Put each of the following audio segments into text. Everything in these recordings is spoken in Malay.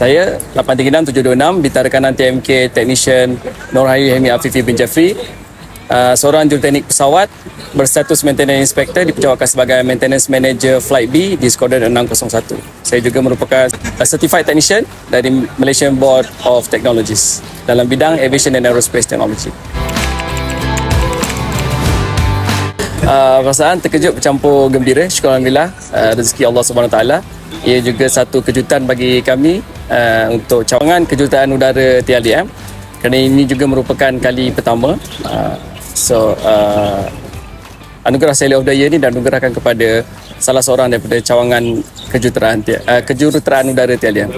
Saya 836726 Bintara Kanan TMK Technician Norhayu Hemi Afifi bin Jeffrey uh, seorang juruteknik pesawat berstatus Maintenance Inspector dipejawakan sebagai Maintenance Manager Flight B di Skuadron 601. Saya juga merupakan a Certified Technician dari Malaysian Board of Technologies dalam bidang Aviation and Aerospace Technology. Uh, perasaan terkejut bercampur gembira. Syukur Alhamdulillah. Uh, rezeki Allah SWT ia juga satu kejutan bagi kami uh, untuk cawangan kejutan udara TLDM kerana ini juga merupakan kali pertama. Uh, so uh, anugerah Sailor of the Year ni dan anugerahkan kepada salah seorang daripada cawangan kejuruteraan uh, kejuruteraan udara TLDM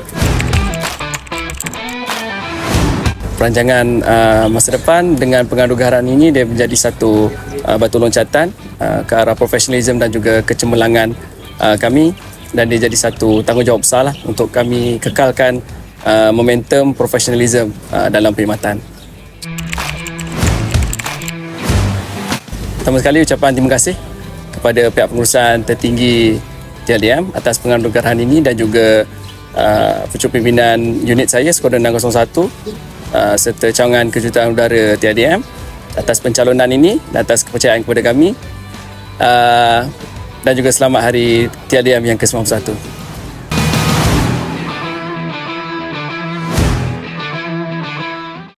perancangan uh, masa depan dengan penganugerahan ini dia menjadi satu uh, batu loncatan uh, ke arah profesionalism dan juga kecemerlangan uh, kami dan dia jadi satu tanggungjawab besar lah untuk kami kekalkan uh, momentum profesionalism uh, dalam perkhidmatan. Pertama sekali ucapan terima kasih kepada pihak pengurusan tertinggi TLDM atas penganugerahan ini dan juga uh, pimpinan unit saya Skuadron 601 Uh, serta cawangan kejutan udara TADM atas pencalonan ini dan atas kepercayaan kepada kami uh, dan juga selamat hari TADM yang ke-91.